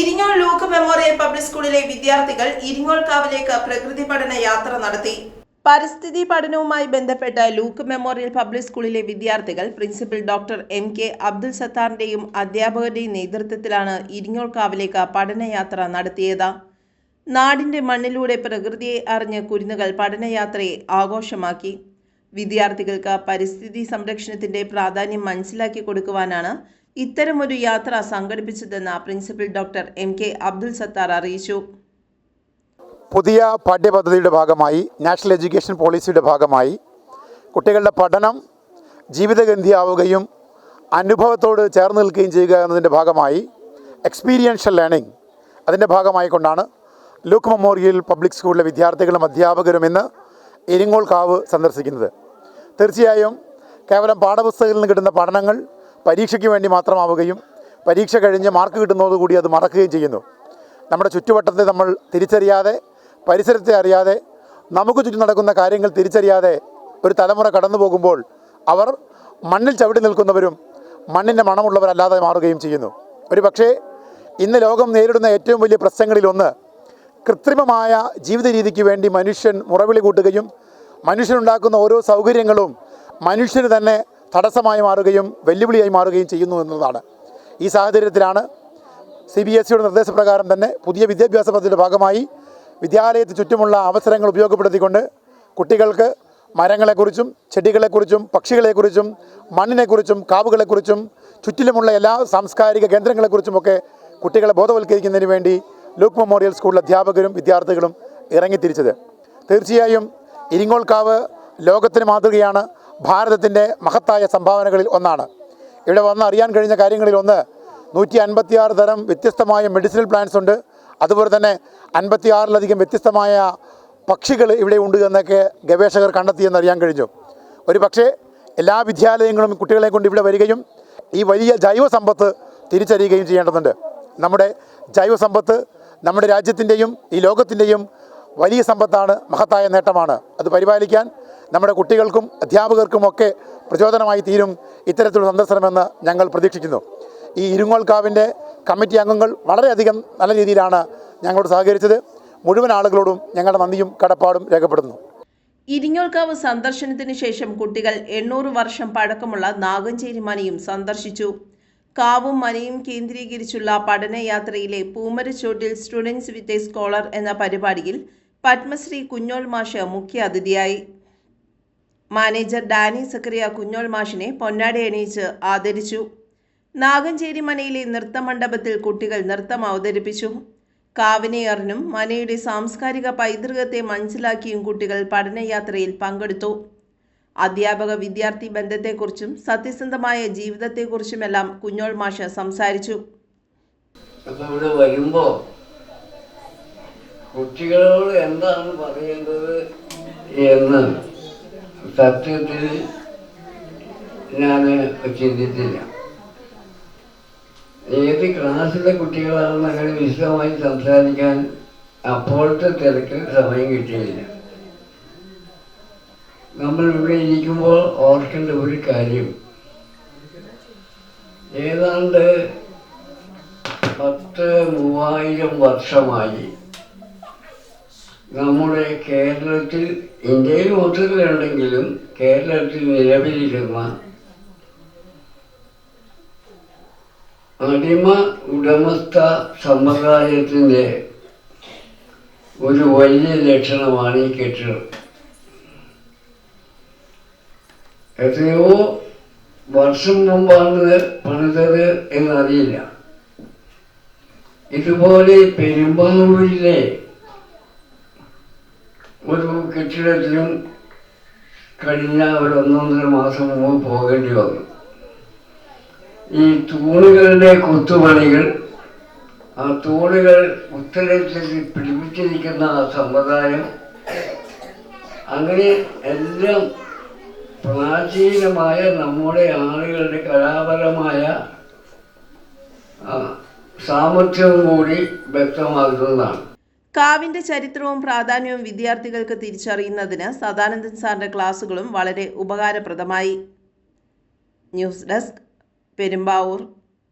Iringole Luke memorial public സ്കൂളിലെ വിദ്യാർത്ഥികൾ ഇരിങ്ങോൾ കാവിലേക്ക് പ്രകൃതി പഠന യാത്ര നടത്തി. പരിസ്ഥിതി പഠനവുമായി ബന്ധപ്പെട്ട ലൂക്ക് മെമ്മോറിയൽ പബ്ലിക് സ്കൂളിലെ വിദ്യാർത്ഥികൾ principal doctor M K Abdul സത്താറിന്റെയും അധ്യാപകരുടെയും നേതൃത്വത്തിലാണ് ഇരിങ്ങോൾ കാവിലേക്ക് പഠനയാത്ര നടത്തിയത്. നാടിന്റെ മണ്ണിലൂടെ പ്രകൃതിയെ അറിഞ്ഞ് കുരുന്നുകൾ പഠനയാത്രയെ ആഘോഷമാക്കി. വിദ്യാർത്ഥികൾക്ക് പരിസ്ഥിതി സംരക്ഷണത്തിന്റെ പ്രാധാന്യം മനസ്സിലാക്കി കൊടുക്കുവാനാണ് ഇത്തരമൊരു യാത്ര സംഘടിപ്പിച്ചതെന്ന് principal doctor M K Abdul Sathar അറിയിച്ചു. പുതിയ പാഠ്യപദ്ധതിയുടെ ഭാഗമായി നാഷണൽ എഡ്യൂക്കേഷൻ പോളിസിയുടെ ഭാഗമായി കുട്ടികളുടെ പഠനം ജീവിതഗന്ധിയാവുകയും അനുഭവത്തോട് ചേർന്ന് നിൽക്കുകയും ചെയ്യുക എന്നതിന്റെ ഭാഗമായി എക്സ്പീരിയൻഷ്യൽ ലേണിംഗ് അതിന്റെ ഭാഗമായി കൊണ്ടാണ് ലൂക്ക് മെമ്മോറിയൽ പബ്ലിക് സ്കൂളിലെ വിദ്യാർത്ഥികളും അധ്യാപകരും ഇന്ന് എരിങ്ങോൾ കാവ് സന്ദർശിക്കുന്നത്. തീർച്ചയായും കേവലം പാഠപുസ്തകത്തിൽ നിന്ന് കിട്ടുന്ന പഠനങ്ങൾ പരീക്ഷയ്ക്ക് വേണ്ടി മാത്രമാവുകയും പരീക്ഷ കഴിഞ്ഞ് മാർക്ക് കിട്ടുന്നതോടുകൂടി അത് മറക്കുകയും ചെയ്യുന്നു. നമ്മുടെ ചുറ്റുവട്ടത്തെ നമ്മൾ തിരിച്ചറിയാതെ പരിസരത്തെ അറിയാതെ നമുക്ക് ചുറ്റും നടക്കുന്ന കാര്യങ്ങൾ തിരിച്ചറിയാതെ ഒരു തലമുറ കടന്നു പോകുമ്പോൾ അവർ മണ്ണിൽ ചവിട്ടി നിൽക്കുന്നവരും മണ്ണിന്റെ മണമുള്ളവരല്ലാതെ മാറുകയും ചെയ്യുന്നു. ഒരു പക്ഷേ ഇന്ന് ലോകം നേരിടുന്ന ഏറ്റവും വലിയ പ്രശ്നങ്ങളിലൊന്ന് കൃത്രിമമായ ജീവിത രീതിക്ക് വേണ്ടി മനുഷ്യൻ മുറവിളി കൂട്ടുകയും മനുഷ്യനുണ്ടാക്കുന്ന ഓരോ സൗകര്യങ്ങളും മനുഷ്യന് തന്നെ തടസ്സമായി മാറുകയും വെല്ലുവിളിയായി മാറുകയും ചെയ്യുന്നു എന്നതാണ്. ഈ സാഹചര്യത്തിലാണ് സി ബി എസ് സിയുടെ നിർദ്ദേശപ്രകാരം തന്നെ പുതിയ വിദ്യാഭ്യാസ പദ്ധതിയുടെ ഭാഗമായി വിദ്യാലയത്തിന് ചുറ്റുമുള്ള അവസരങ്ങൾ ഉപയോഗപ്പെടുത്തിക്കൊണ്ട് കുട്ടികൾക്ക് മരങ്ങളെക്കുറിച്ചും ചെടികളെക്കുറിച്ചും പക്ഷികളെക്കുറിച്ചും മണ്ണിനെക്കുറിച്ചും കാവുകളെക്കുറിച്ചും ചുറ്റിലുമുള്ള എല്ലാ സാംസ്കാരിക കേന്ദ്രങ്ങളെക്കുറിച്ചുമൊക്കെ കുട്ടികളെ ബോധവൽക്കരിക്കുന്നതിന് വേണ്ടി ലൂക്ക് മെമ്മോറിയൽ സ്കൂളിലെ അധ്യാപകരും വിദ്യാർത്ഥികളും ഇറങ്ങിത്തിരിച്ചത്. തീർച്ചയായും ഇരിങ്ങോൾക്കാവ് ലോകത്തിന് മാതൃകയാണ് ഭാരതത്തിന്റെ മഹത്തായ സംഭാവനകളിൽ ഒന്നാണ്. ഇവിടെ വന്ന് അറിയാൻ കഴിഞ്ഞ കാര്യങ്ങളിൽ ഒന്ന് നൂറ്റി അൻപത്തിയാറ് തരം വ്യത്യസ്തമായ മെഡിസിനൽ പ്ലാന്റ്സ് ഉണ്ട്. അതുപോലെ തന്നെ അൻപത്തിയാറിലധികം വ്യത്യസ്തമായ പക്ഷികൾ ഇവിടെ ഉണ്ട് എന്നൊക്കെ ഗവേഷകർ കണ്ടെത്തിയെന്ന് അറിയാൻ കഴിഞ്ഞു. ഒരു പക്ഷേ എല്ലാ വിദ്യാലയങ്ങളും കുട്ടികളെ കൊണ്ട് ഇവിടെ വരികയും ഈ വലിയ ജൈവ സമ്പത്ത് തിരിച്ചറിയുകയും ചെയ്യേണ്ടതുണ്ട്. നമ്മുടെ ജൈവ സമ്പത്ത് നമ്മുടെ രാജ്യത്തിന്റെയും ഈ ലോകത്തിന്റെയും വലിയ സമ്പത്താണ് മഹത്തായ നേട്ടമാണ്. അത് പരിപാലിക്കാൻ നമ്മുടെ കുട്ടികൾക്കും അധ്യാപകർക്കുമൊക്കെ പ്രചോദനമായി തീരും ഇത്തരത്തിലുള്ള സന്ദർശനമെന്ന് ഞങ്ങൾ പ്രതീക്ഷിക്കുന്നു. ഈ ഇരുങ്ങോൾക്കാവിന്റെ കമ്മിറ്റി അംഗങ്ങൾ വളരെയധികം നല്ല രീതിയിലാണ് ഞങ്ങളോട് സഹകരിച്ചത്. മുഴുവൻ ആളുകളോടും ഞങ്ങളുടെ നന്ദിയും കടപ്പാടും രേഖപ്പെടുത്തുന്നു. ഇരിങ്ങോൾക്കാവ് സന്ദർശനത്തിന് ശേഷം കുട്ടികൾ എണ്ണൂറ് വർഷം പഴക്കമുള്ള നാഗഞ്ചേരി മനയും സന്ദർശിച്ചു. കാവും മനയും കേന്ദ്രീകരിച്ചുള്ള പഠനയാത്രയിലെ പൂമരച്ചോട്ടിൽ സ്റ്റുഡൻസ് വിത്ത് എ സ്കോളർ എന്ന പരിപാടിയിൽ പത്മശ്രീ കുഞ്ഞോൾ മാഷ് മുഖ്യ അതിഥിയായി മാനേജർ ഡാനി സക്കറിയ കുഞ്ഞോൾ മാഷിനെ പൊന്നാടി എണീച്ച് ആദരിച്ചു. നാഗഞ്ചേരി മനയിലെ നൃത്തമണ്ഡപത്തിൽ കുട്ടികൾ നൃത്തം അവതരിപ്പിച്ചു. കാവിനെയറിനും മനയുടെ സാംസ്കാരിക പൈതൃകത്തെ മനസ്സിലാക്കിയും കുട്ടികൾ പഠനയാത്രയിൽ പങ്കെടുത്തു. അധ്യാപക വിദ്യാർത്ഥി ബന്ധത്തെക്കുറിച്ചും സത്യസന്ധമായ ജീവിതത്തെക്കുറിച്ചുമെല്ലാം കുഞ്ഞോൾ മാഷ സംസാരിച്ചു. അപ്പൊ ഇവിടെ വരുമ്പോ കുട്ടികളോട് എന്താണ് പറയേണ്ടത് എന്ന് സത്യത്തിൽ ഞാൻ ചിന്തിച്ചില്ല. ഏത് ക്ലാസ്സിലെ കുട്ടികളാണെന്ന് അങ്ങനെ വിശദമായി സംസാരിക്കാൻ അപ്പോഴത്തെ തിരക്ക് സമയം കിട്ടിയില്ല. നമ്മൾ ഇവിടെ ഇരിക്കുമ്പോൾ ഓർക്കേണ്ട ഒരു കാര്യം. ഏതാണ്ട് പത്ത് മൂവായിരം വർഷമായി നമ്മുടെ കേരളത്തിൽ ഇന്ത്യയിൽ ഒത്തുകയുണ്ടെങ്കിലും കേരളത്തിൽ നിലവിലിരുന്ന അടിമ ഉടമസ്ഥ സമ്പ്രദായത്തിന്റെ ഒരു വലിയ ലക്ഷണമാണ് ഈ കെട്ടിടം. എത്രയോ വർഷം മുമ്പാണ് പണിതത് എന്നറിയില്ല. ഇതുപോലെ പെരുമ്പാവൂരിലെ ഒരു കെട്ടിടത്തിലും കഴിഞ്ഞ ഒരു ഒന്നൊന്നര മാസം മുമ്പ് പോകേണ്ടി വന്നു. ഈ തൂണുകളുടെ കൊത്തുപണികൾ ആ തൂണുകൾ ഉത്തരത്തിൽ പിടിപ്പിച്ചിരിക്കുന്ന ആ സമ്പ്രദായം അങ്ങനെ എല്ലാം പ്രാചീനമായ നമ്മുടെ ആളുകളുടെ കലാപരമായ സാമർഥ്യവും കൂടി വ്യക്തമാക്കുന്നതാണ് കാവിന്റെ ചരിത്രവും പ്രാധാന്യവും വിദ്യാർത്ഥികൾക്ക് തിരിച്ചറിയുന്നതിന് സദാനന്ദൻ സാറിന്റെ ക്ലാസുകളും വളരെ ഉപകാരപ്രദമായി. News desk Perumbavoor.